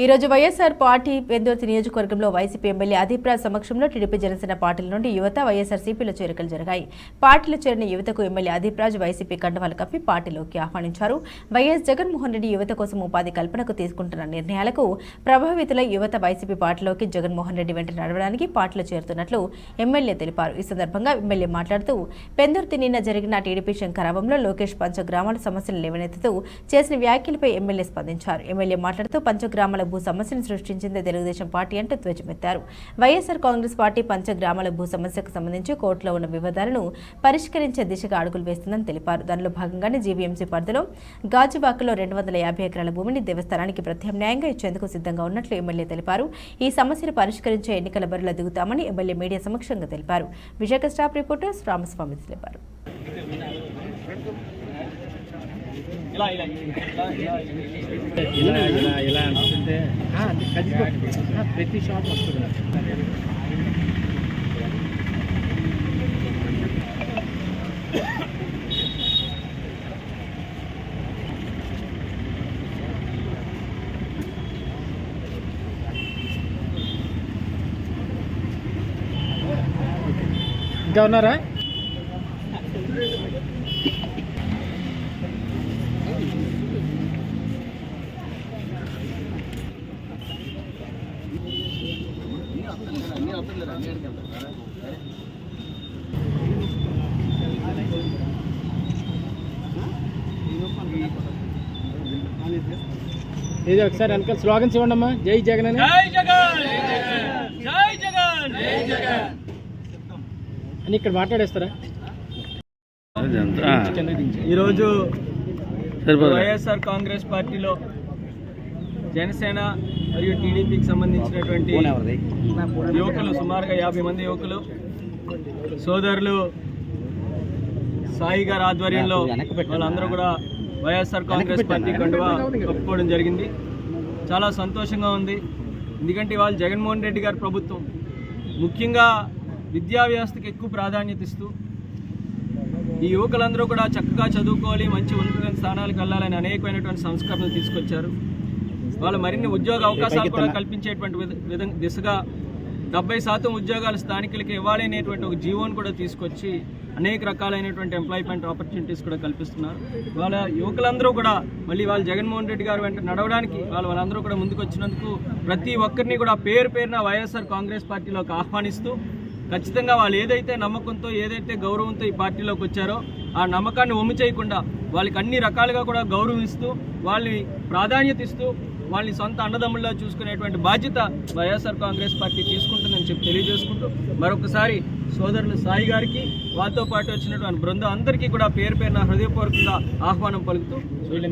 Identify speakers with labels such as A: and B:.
A: ఈరోజు వైఎస్ఆర్ పార్టీ పెద్దోర్తి నియోజకవర్గంలో YCP MLA అధిప్రాజ్ సమక్షంలో టీడీపీ జనసేన పార్టీల నుండి యువత వైఎస్ఆర్సీపీలో చేరికలు జరిగాయి. పార్టీలో చేరిన యువతకు ఎమ్మెల్యే అధిప్రాజ్ వైసీపీ కండవాలు కప్పి పార్టీలోకి ఆహ్వానించారు. వైఎస్ జగన్మోహన్ రెడ్డి యువత కోసం ఉపాధి కల్పనకు తీసుకుంటున్న నిర్ణయాలకు ప్రభావితుల యువత వైసీపీ పార్టీలోకి జగన్మోహన్ రెడ్డి వెంట నడవడానికి పార్టీలో చేరుతున్నట్లు ఎమ్మెల్యే తెలిపారు. ఈ సందర్భంగా ఎమ్మెల్యే మాట్లాడుతూ పెందుర్తి నిన్న జరిగిన టీడీపీ శంకరావంలో లోకేష్ పంచగ్రామాల సమస్యలు లేవనెత్తుతూ చేసిన వ్యాఖ్యలపై ఎమ్మెల్యే స్పందించారు. ఎమ్మెల్యే మాట్లాడుతూ పంచగ్రామాల భూ సమస్యను సృష్టించిందే తెలుగుదేశం పార్టీ అంటూ ధ్వజమెత్తారు. వైఎస్ఆర్ కాంగ్రెస్ పార్టీ పంచగ్రామాల భూ సమస్యకు సంబంధించి కోర్టులో ఉన్న వివాదాలను పరిష్కరించే దిశగా అడుగులు వేస్తుందని తెలిపారు. దానిలో భాగంగానే జీవీఎంసీ పరిధిలో గాజువాకలో రెండు వందల యాభై ఎకరాల భూమిని దేవస్థానానికి ప్రత్యామ్నాయంగా ఇచ్చేందుకు సిద్ధంగా ఉన్నట్లు ఎమ్మెల్యే తెలిపారు. ఈ సమస్యను పరిష్కరించే ఎన్నికల బరిలో దిగుతామని ఎమ్మెల్యే మీడియా సమక్షంగా తెలిపారు. విశాఖ స్టాఫ్ రిపోర్టర్స్ రామస్వామి తెలిపారు.
B: ఇలా ఇలా ఇలా
C: అనుకుంటే ప్రతి షాప్ వస్తుంది. ఇంకా ఉన్నారా? ఇది ఒకసారి వెనకాల స్లోగన్స్ ఇవ్వండి అమ్మా జై జగన్ అని.
B: జై జగన్! జై జగన్! జై జగన్!
C: అని ఇక్కడ మాట్లాడేస్తారా?
B: ఈరోజు వైఎస్ఆర్ కాంగ్రెస్ పార్టీలో జనసేన మరియు టీడీపీకి సంబంధించినటువంటి యువకులు సుమారుగా యాభై మంది యువకులు సోదరులు సాయి గారి ఆధ్వర్యంలో వాళ్ళందరూ కూడా వైఎస్ఆర్ కాంగ్రెస్ పార్టీ కండువా కప్పుకోవడం జరిగింది. చాలా సంతోషంగా ఉంది. ఎందుకంటే ఇవాళ జగన్మోహన్ రెడ్డి గారి ప్రభుత్వం ముఖ్యంగా విద్యా వ్యవస్థకి ఎక్కువ ప్రాధాన్యత ఇస్తూ ఈ యువకులందరూ కూడా చక్కగా చదువుకోవాలి మంచి ఉన్నత స్థానాలకు వెళ్ళాలని అనేకమైనటువంటి సంస్కరణలు తీసుకొచ్చారు. వాళ్ళు మరిన్ని ఉద్యోగ అవకాశాలు కూడా కల్పించేటువంటి విధ- విధంగా దిశగా డెబ్బై శాతం ఉద్యోగాలు స్థానికులకి ఇవ్వాలి అనేటువంటి ఒక జీవోని కూడా తీసుకొచ్చి అనేక రకాలైనటువంటి ఎంప్లాయ్మెంట్ ఆపర్చునిటీస్ కూడా కల్పిస్తున్నారు. వాళ్ళ యువకులందరూ కూడా మళ్ళీ వాళ్ళు జగన్మోహన్ రెడ్డి గారు వెంట నడవడానికి వాళ్ళు వాళ్ళందరూ కూడా ముందుకు వచ్చినందుకు ప్రతి ఒక్కరిని కూడా పేరు పేరున వైఎస్ఆర్ కాంగ్రెస్ పార్టీలోకి ఆహ్వానిస్తూ ఖచ్చితంగా వాళ్ళు ఏదైతే నమ్మకంతో ఏదైతే గౌరవంతో ఈ పార్టీలోకి వచ్చారో ఆ నమ్మకాన్ని ఒమ్ము చేయకుండా వాళ్ళకి అన్ని రకాలుగా కూడా గౌరవిస్తూ వాళ్ళని ప్రాధాన్యత ఇస్తూ వాళ్ళని సొంత అన్నదమ్ముల్లో చూసుకునేటువంటి బాధ్యత వైఎస్ఆర్ కాంగ్రెస్ పార్టీ తీసుకుంటుందని చెప్పి తెలియజేసుకుంటూ మరొకసారి సోదరులు సాయి గారికి వాళ్ళతో పాటు వచ్చినటువంటి బృందం అందరికీ కూడా పేరు పేరున హృదయపూర్వకంగా ఆహ్వానం పలుకుతూ
C: వీళ్ళు